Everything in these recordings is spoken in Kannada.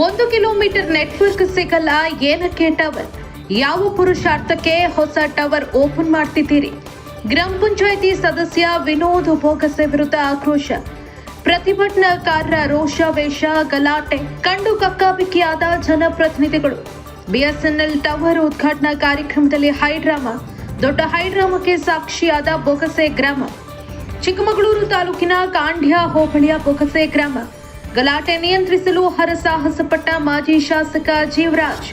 ಒಂದು ಕಿಲೋಮೀಟರ್ ನೆಟ್ವರ್ಕ್ ಸಿಗಲ್ಲ, ಏನಕ್ಕೆ ಟವರ್ ಯಾವ ಪುರುಷಾರ್ಥಕ್ಕೆ ಹೊಸ ಟವರ್ ಓಪನ್ ಮಾಡ್ತಿದ್ದೀರಿ? ಗ್ರಾಮ ಪಂಚಾಯಿತಿ ಸದಸ್ಯ ವಿನೋದ್ ಭೋಗಸೆ ವಿರುದ್ಧ ಆಕ್ರೋಶ. ಪ್ರತಿಭಟನಾಕಾರರ ರೋಷಾವೇಶ ಗಲಾಟೆ, ಕಂಡು ಕಕ್ಕಾಬಿಕ್ಕಿಯಾದ ಜನಪ್ರತಿನಿಧಿಗಳು. ಬಿಎಸ್ಎನ್ಎಲ್ ಟವರ್ ಉದ್ಘಾಟನಾ ಕಾರ್ಯಕ್ರಮದಲ್ಲಿ ಹೈಡ್ರಾಮಾ, ದೊಡ್ಡ ಹೈಡ್ರಾಮಕ್ಕೆ ಸಾಕ್ಷಿಯಾದ ಬೊಗಸೆ ಗ್ರಾಮ. ಚಿಕ್ಕಮಗಳೂರು ತಾಲೂಕಿನ ಕಾಂಡ್ಯ ಹೋಬಳಿಯ ಬೊಗಸೆ ಗ್ರಾಮ. ಗಲಾಟೆ ನಿಯಂತ್ರಿಸಲು ಹರಸಾಹಸಪಟ್ಟ ಮಾಜಿ ಶಾಸಕ ಜೀವರಾಜ್.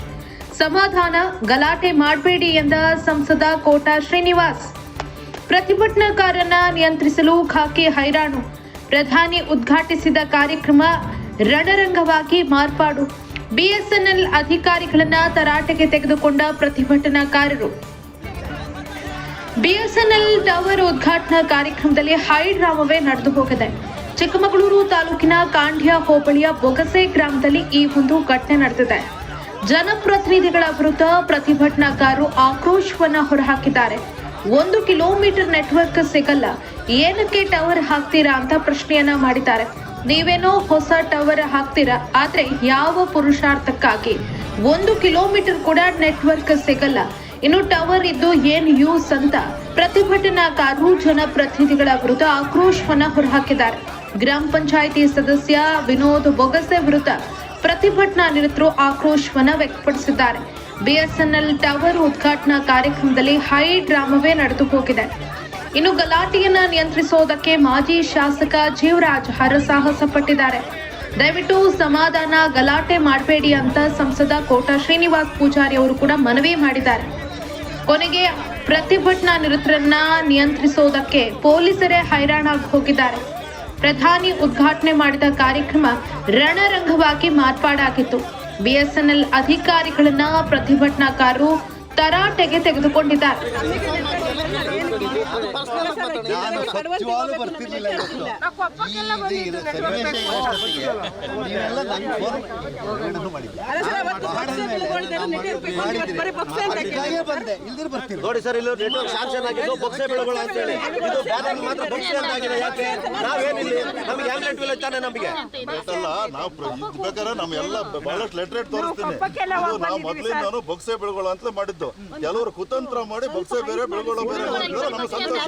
ಸಮಾಧಾನ, ಗಲಾಟೆ ಮಾಡಬೇಡಿ ಎಂದ ಸಂಸದ ಕೋಟಾ ಶ್ರೀನಿವಾಸ್. ಪ್ರತಿಭಟನಾಕಾರನ ನಿಯಂತ್ರಿಸಲು ಖಾಕಿ ಹೈರಾಣು. ಪ್ರಧಾನಿ ಉದ್ಘಾಟಿಸಿದ ಕಾರ್ಯಕ್ರಮ ರಣರಂಗವಾಗಿ ಮಾರ್ಪಾಡು. ಬಿಎಸ್ಎನ್ಎಲ್ ಅಧಿಕಾರಿಗಳನ್ನ ತರಾಟೆಗೆ ತೆಗೆದುಕೊಂಡ ಪ್ರತಿಭಟನಾಕಾರರು. ಬಿಎಸ್ಎನ್ಎಲ್ ಟವರ್ ಉದ್ಘಾಟನಾ ಕಾರ್ಯಕ್ರಮದಲ್ಲಿ ಹೈ ಡ್ರಾಮವೇ ನಡೆದು ಹೋಗಿದೆ. ಚಿಕ್ಕಮಗಳೂರು ತಾಲೂಕಿನ ಕಾಂಡ್ಯ ಹೋಬಳಿಯ ಬೊಗಸೆ ಗ್ರಾಮದಲ್ಲಿ ಈ ಒಂದು ಘಟನೆ ನಡೆದಿದೆ. ಜನಪ್ರತಿನಿಧಿಗಳ ವಿರುದ್ಧ ಪ್ರತಿಭಟನಾಕಾರರು ಆಕ್ರೋಶವನ್ನ ಹೊರಹಾಕಿದ್ದಾರೆ. ಒಂದು ಕಿಲೋಮೀಟರ್ ನೆಟ್ವರ್ಕ್ ಸಿಗಲ್ಲ. ಏನಕ್ಕೆ ಟವರ್ ಹಾಕ್ತೀರಾ ಅಂತ ಪ್ರಶ್ನೆಯನ್ನ ಮಾಡಿದ್ದಾರೆ. ನೀವೇನೋ ಹೊಸ ಟವರ್ ಹಾಕ್ತೀರಾ? ಆದ್ರೆ ಯಾವ ಪುರುಷಾರ್ಥಕ್ಕಾಗಿ? ಒಂದು ಕಿಲೋಮೀಟರ್ ಕೂಡ ನೆಟ್ವರ್ಕ್ ಸಿಗಲ್ಲ. ಇನ್ನು ಟವರ್ ಇದ್ದು ಏನ್ ಯೂಸ್ ಅಂತ ಪ್ರತಿಭಟನಾಕಾರರು ಜನಪ್ರತಿನಿಧಿಗಳ ವಿರುದ್ಧ ಆಕ್ರೋಶವನ್ನ ಹೊರಹಾಕಿದ್ದಾರೆ. ಗ್ರಾಮ ಪಂಚಾಯಿತಿ ಸದಸ್ಯ ವಿನೋದ್ ಬೊಗಸೆ ವಿರುದ್ಧ ಪ್ರತಿಭಟನಾ ನಿರತರು ಆಕ್ರೋಶವನ್ನು ವ್ಯಕ್ತಪಡಿಸಿದ್ದಾರೆ. ಬಿಎಸ್ಎನ್ಎಲ್ ಟವರ್ ಉದ್ಘಾಟನಾ ಕಾರ್ಯಕ್ರಮದಲ್ಲಿ ಹೈ ಡ್ರಾಮವೇ ನಡೆದು ಹೋಗಿದೆ. ಇನ್ನು ಗಲಾಟೆಯನ್ನ ನಿಯಂತ್ರಿಸೋದಕ್ಕೆ ಮಾಜಿ ಶಾಸಕ ಜೀವರಾಜ್ ಹರಸಾಹಸ ಪಟ್ಟಿದ್ದಾರೆ. ದಯವಿಟ್ಟು ಸಮಾಧಾನ, ಗಲಾಟೆ ಮಾಡಬೇಡಿ ಅಂತ ಸಂಸದ ಕೋಟಾ ಶ್ರೀನಿವಾಸ್ ಪೂಜಾರಿ ಅವರು ಕೂಡ ಮನವಿ ಮಾಡಿದ್ದಾರೆ. ಕೊನೆಗೆ ಪ್ರತಿಭಟನಾ ನಿರತರನ್ನ ನಿಯಂತ್ರಿಸೋದಕ್ಕೆ ಪೊಲೀಸರೇ ಹೈರಾಣಾಗಿ ಹೋಗಿದ್ದಾರೆ. ಪ್ರಧಾನಿ ಉದ್ಘಾಟನೆ ಮಾಡಿದ ಕಾರ್ಯಕ್ರಮ ರಣರಂಗವಾಗಿ ಮಾರ್ಪಾಡಾಗಿತ್ತು. ಬಿಎಸ್ಎನ್ಎಲ್ ಅಧಿಕಾರಿಗಳನ್ನ ಪ್ರತಿಭಟನಾಕಾರರು ತರಾಟೆಗೆ ತೆಗೆದುಕೊಂಡಿದ್ದಾರೆ. ನಾನು ಬರ್ತಿರ್ಲಿಲ್ಲ ಇವತ್ತು. ನೀವೆಲ್ಲ ನಂಗೆ ಫೋನ್ ಮಾಡಿದ್ದೆ. ಬಂದೆ. ಇಲ್ದಿರ್ ನೋಡಿ ಸರ್ ಇಲ್ಲಿ ನೆಟ್ವರ್ಕ್ ಶಾಂಕ್ಷನ್ ಆಗಿದ್ದು ಬೊಕ್ಸೆ ಬೆಳಗೊಳ ಅಂತ ಹೇಳಿ. ಇದು ಬ್ಯಾನರ್ ಮಾತ್ರ ಬೊಕ್ಸೆ ಅಂತ ಆಗಿದೆ ಯಾಕೆ? ನಾವೇನಿಲ್ಲ? ನಮ್ಗೆ ಆಂಬ್ಲೆಂಟ್ ವಿಲೇಜ್ ತಾನೆ ನಮಗೆ? ಗೊತ್ತಲ್ಲ ನಾವು ಬೇಕಾದ್ರೆ ನಮ್ಮ ಎಲ್ಲ ಬಹಳಷ್ಟು ಲೆಟರ್ ತೋರಿಸ್ತೀನಿ. ನಾವು ನಾವು ಮೊದಲಿಂದಾನು ಬೊಕ್ಸೆ ಬೆಳೆಗಳು ಅಂತ ಮಾಡಿದ್ದು. ಕೆಲವರು ಕುತಂತ್ರ ಮಾಡಿ ಬೊಕ್ಸೆ ಬೇರೆ ಬೆಳೆಗಳು ಬೇರೆ. ನಮ್ಮ ಸಂತೋಷ.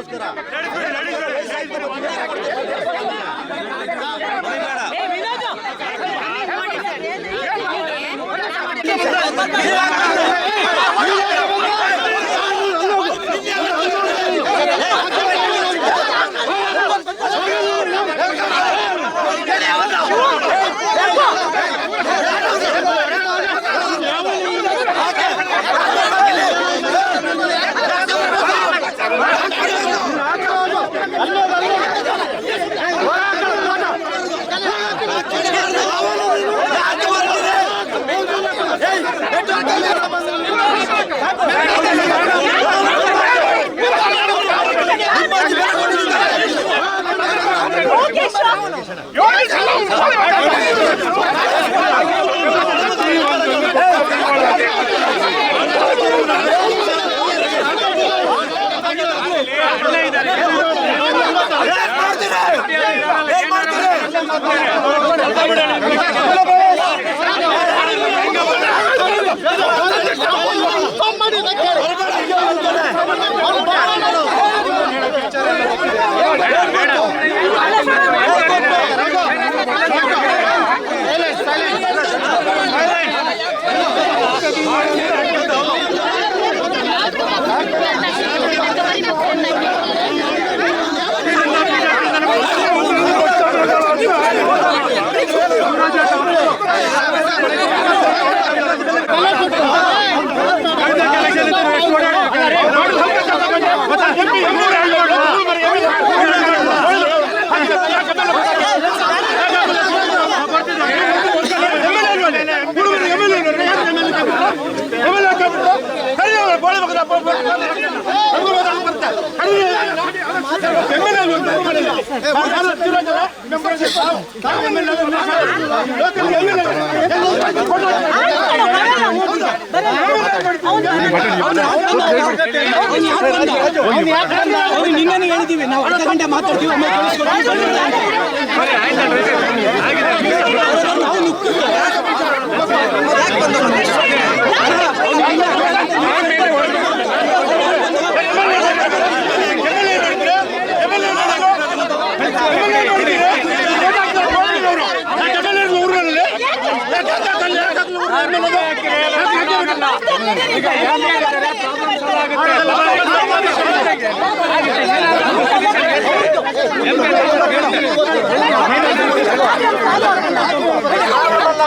ಅದಕ್ಕೋಸ್ಕರ. সম্মানিত ನಿನ್ನೆ ಹೇಳಿದೀವಿ ನಾವು ಅರ್ಧ ಗಂಟೆ ಮಾತಾಡ್ತೀವಿ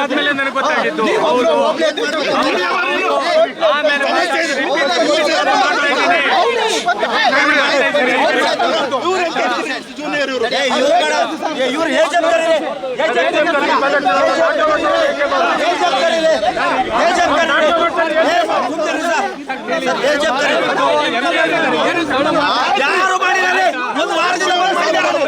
ಆದ್ಮೇಲೆ ನನಗೆ ಗೊತ್ತಾಗಿದ್ದು ಅವರು ಆಮೇಲೆ ಯಾರು ಮಾಡಿದ್ದಾರೆ ಒಂದು ವಾರದಿಂದ ಮಾಡಿದ್ದಾರೆ ಒಂದು ವಾರದಿಂದ ಮಾಡಿದ್ದಾರೆ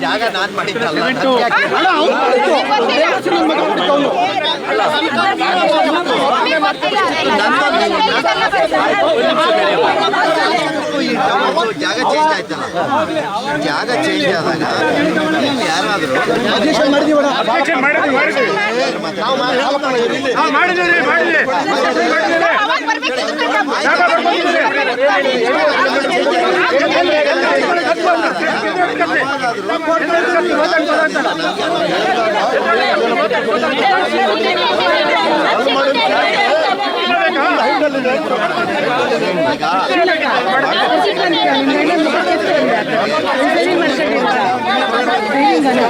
ಜಾಗ ನಾನ್ ಮಾಡಿದ್ದಲ್ಲ ಜಾಗ ಚೇಂಜ್ ಆಯ್ತಲ್ಲ ಜಾಗ ಚೇಂಜ್ ಆದಾಗ ಯಾರಾದ್ರೂ ನಾವು ಮಾಡಿದ್ದೀವಿ ಮಾಡಿದ್ದೀವಿ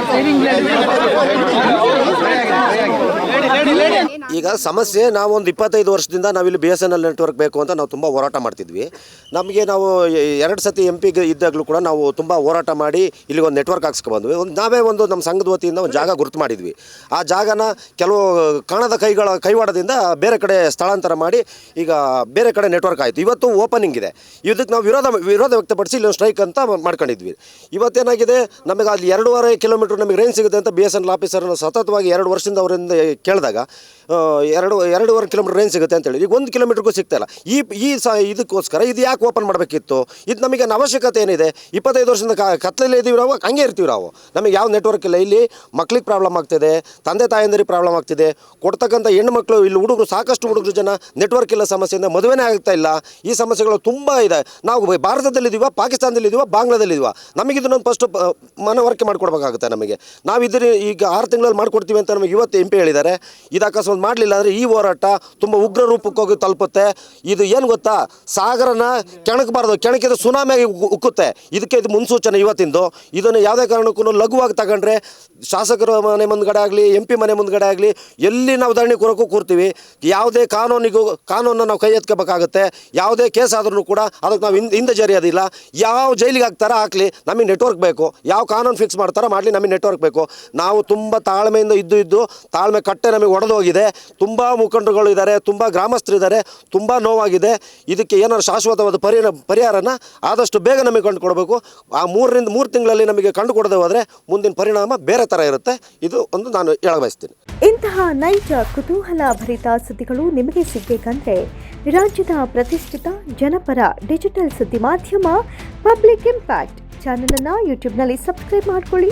ಸೇವಿಂಗ್ ಸೇವಿಂಗ್ ಈಗ ಸಮಸ್ಯೆ ನಾವು ಒಂದು ಇಪ್ಪತ್ತೈದು ವರ್ಷದಿಂದ ನಾವಿಲ್ಲಿ B S N L network ಬೇಕು ಅಂತ ನಾವು ತುಂಬ ಹೋರಾಟ ಮಾಡ್ತಿದ್ವಿ. ನಮಗೆ ನಾವು ಎರಡು ಸತಿ ಎಂ ಪಿ ಇದ್ದಾಗಲೂ ಕೂಡ ನಾವು ತುಂಬ ಹೋರಾಟ ಮಾಡಿ ಇಲ್ಲಿಗೆ ಒಂದು ನೆಟ್ವರ್ಕ್ ಹಾಕ್ಸ್ಕೊಬಂದ್ವಿ ಒಂದು ನಾವೇ ಒಂದು ನಮ್ಮ ಸಂಘದ ವತಿಯಿಂದ ಒಂದು ಜಾಗ ಗುರುತು ಮಾಡಿದ್ವಿ. ಆ ಜಾಗನ ಕೆಲವು ಕಾಣದ ಕೈಗಳ ಕೈವಾಡದಿಂದ ಬೇರೆ ಕಡೆ ಸ್ಥಳಾಂತರ ಮಾಡಿ ಈಗ ಬೇರೆ ಕಡೆ ನೆಟ್ವರ್ಕ್ ಆಯಿತು. ಇವತ್ತು ಓಪನಿಂಗ್ ಇದೆ. ಇದಕ್ಕೆ ನಾವು ವಿರೋಧ ವಿರೋಧ ವ್ಯಕ್ತಪಡಿಸಿ ಇಲ್ಲಿ ಸ್ಟ್ರೈಕ್ ಅಂತ ಮಾಡ್ಕೊಂಡಿದ್ವಿ. ಇವತ್ತೇನಾಗಿದೆ? ನಮಗೆ ಅಲ್ಲಿ ಎರಡೂವರೆ ಕಿಲೋಮೀಟ್ರ್ ನಮಗೆ ರೇಂಜ್ ಸಿಗುತ್ತೆ ಅಂತ ಬಿ ಎಸ್ ಎನ್ ಎಲ್ ಆಫೀಸರ್ನ ಸತತವಾಗಿ ಎರಡು ವರ್ಷದಿಂದ ಅವರಿಂದ ಕೇಳಿದಾಗ ಆ, ಎರಡು, ಎರಡೂವರೆ ಕಿಲೋಮೀಟರ್ ರೇಂಜ್ ಸಿಗುತ್ತೆ ಅಂತೇಳಿ ಈಗ ಒಂದು ಕಿಲೋಮೀಟ್ರಿಗೂ ಸಿಗ್ತಾ ಇಲ್ಲ. ಈ ಈ ಸ, ಇದಕ್ಕೋಸ್ಕರ ಇದು ಯಾಕೆ ಓಪನ್ ಮಾಡಬೇಕಿತ್ತು? ಇದು ನಮಗೆ ಅವಶ್ಯಕತೆ ಏನಿದೆ? ಇಪ್ಪತ್ತೈದು ವರ್ಷದಿಂದ ಕತ್ತಲಲ್ಲಿ ಇದ್ದೀವಿ ನಾವು, ಹಂಗೆ ಇರ್ತೀವಿ ನಾವು. ನಮಗೆ ಯಾವ ನೆಟ್ವರ್ಕ್ ಇಲ್ಲ. ಇಲ್ಲಿ ಮಕ್ಳಿಗೆ ಪ್ರಾಬ್ಲಮ್ ಆಗ್ತಿದೆ, ತಂದೆ ತಾಯಂದಿರಿಗೆ ಪ್ರಾಬ್ಲಮ್ ಆಗ್ತಿದೆ. ಕೊಡ್ತಕ್ಕಂಥ ಹೆಣ್ಣು ಮಕ್ಕಳು ಇಲ್ಲಿ ಹುಡುಗರು, ಸಾಕಷ್ಟು ಹುಡುಗರು ಜನ ನೆಟ್ವರ್ಕ್ ಇಲ್ಲ ಸಮಸ್ಯೆಯಿಂದ ಮದುವೆನೇ ಆಗ್ತಾ ಇಲ್ಲ. ಈ ಸಮಸ್ಯೆಗಳು ತುಂಬ ಇದೆ. ನಾವು ಭಾರತದಲ್ಲಿದ್ದೀವ ಪಾಕಿಸ್ತಾನದಲ್ಲಿದ್ದೀವ ಬಾಂಗ್ಲಾದಲ್ಲಿದ್ದೀವ ನಮಗೆ ನಾನು ಫಸ್ಟ್ ಮನವರಿಕೆ ಮಾಡಿಕೊಡ್ಬೇಕಾಗುತ್ತೆ ನಮಗೆ. ನಾವು ಈಗ ಆರು ತಿಂಗಳಲ್ಲಿ ಮಾಡಿಕೊಡ್ತೀವಿ ಅಂತ ನಮಗೆ ಇವತ್ತು ಎಂ ಪಿ ಹೇಳಿದ್ದಾರೆ ಇದು ಮಾಡಲಿಲ್ಲ ಅಂದರೆ ಈ ಹೋರಾಟ ತುಂಬ ಉಗ್ರ ರೂಪಕ್ಕೆ ಹೋಗಿ ತಲುಪುತ್ತೆ. ಇದು ಏನು ಗೊತ್ತಾ? ಸಾಗರನ ಕೆಣಕಬಾರ್ದು ಕೆಣಕಿದ ಸುನಾಮಿಯಾಗಿ ಉಕ್ಕುತ್ತೆ. ಇದಕ್ಕೆ ಇದು ಮುನ್ಸೂಚನೆ ಇವತ್ತಿಂದು. ಇದನ್ನು ಯಾವುದೇ ಕಾರಣಕ್ಕೂ ಲಘುವಾಗಿ ತಗೊಂಡ್ರೆ ಶಾಸಕರ ಮನೆ ಮುಂದ್ಗಡೆ ಆಗಲಿ ಎಂ ಪಿ ಮನೆ ಮುಂದ್ಗಡೆ ಆಗಲಿ, ಎಲ್ಲಿ ನಾವು ಧರಣಿ ಕೊರಕ್ಕೂ ಕೂರ್ತೀವಿ, ಯಾವುದೇ ಕಾನೂನಿಗೂ, ಕಾನೂನನ್ನು ನಾವು ಕೈ ಎತ್ಕೋಬೇಕಾಗುತ್ತೆ. ಯಾವುದೇ ಕೇಸ್ ಆದ್ರೂ ಕೂಡ ಅದಕ್ಕೆ ನಾವು ಹಿಂದೆ ಹಿಂದೆ ಜರಿಯೋದಿಲ್ಲ. ಯಾವ ಜೈಲಿಗೆ ಹಾಕ್ತಾರ ಹಾಕಲಿ, ನಮಗೆ ನೆಟ್ವರ್ಕ್ ಬೇಕು. ಯಾವ ಕಾನೂನು ಫಿಕ್ಸ್ ಮಾಡ್ತಾರೋ ಮಾಡಲಿ ನಮಗೆ ನೆಟ್ವರ್ಕ್ ಬೇಕು. ನಾವು ತುಂಬ ತಾಳ್ಮೆಯಿಂದ ಇದ್ದು ಇದ್ದು, ತಾಳ್ಮೆ ಕಟ್ಟೆ ನಮಗೆ ಒಡೆದು ಹೋಗಿದೆ ತುಂಬ ಮುಖಂಡರುಗಳು ಇದ್ದಾರೆ, ತುಂಬ ಗ್ರಾಮಸ್ಥರು ಇದ್ದಾರೆ ತುಂಬ ನೋವಾಗಿದೆ. ಇದಕ್ಕೆ ಏನಾದ್ರು ಶಾಶ್ವತವಾದ ಪರಿಹಾರ ಪರಿಹಾರನ ಆದಷ್ಟು ಬೇಗ ನಮಗೆ ಕಂಡು ಕೊಡಬೇಕು ಆ ಮೂರರಿಂದ, ಮೂರು ತಿಂಗಳಲ್ಲಿ ನಮಗೆ ಕಂಡು ಕೊಡದೆ ಹೋದರೆ ಮುಂದಿನ ಪರಿಣಾಮ ಬೇರೆ ಥರ ಇರುತ್ತೆ. ಇದು ಒಂದು ನಾನು ಹೇಳ ಬಯಸ್ತೀನಿ. ಇಂತಹ ನೈಜ, ಕುತೂಹಲ ಭರಿತ ಸುದ್ದಿಗಳು ನಿಮಗೆ ಸಿಗಬೇಕಂದ್ರೆ ರಾಜ್ಯದ ಪ್ರತಿಷ್ಠಿತ ಜನಪರ ಡಿಜಿಟಲ್ ಸುದ್ದಿ ಮಾಧ್ಯಮ ಪಬ್ಲಿಕ್ ಇಂಪ್ಯಾಕ್ಟ್ ಚಾನಲನ್ನು ಯೂಟ್ಯೂಬ್ನಲ್ಲಿ ಸಬ್ಸ್ಕ್ರೈಬ್ ಮಾಡ್ಕೊಳ್ಳಿ.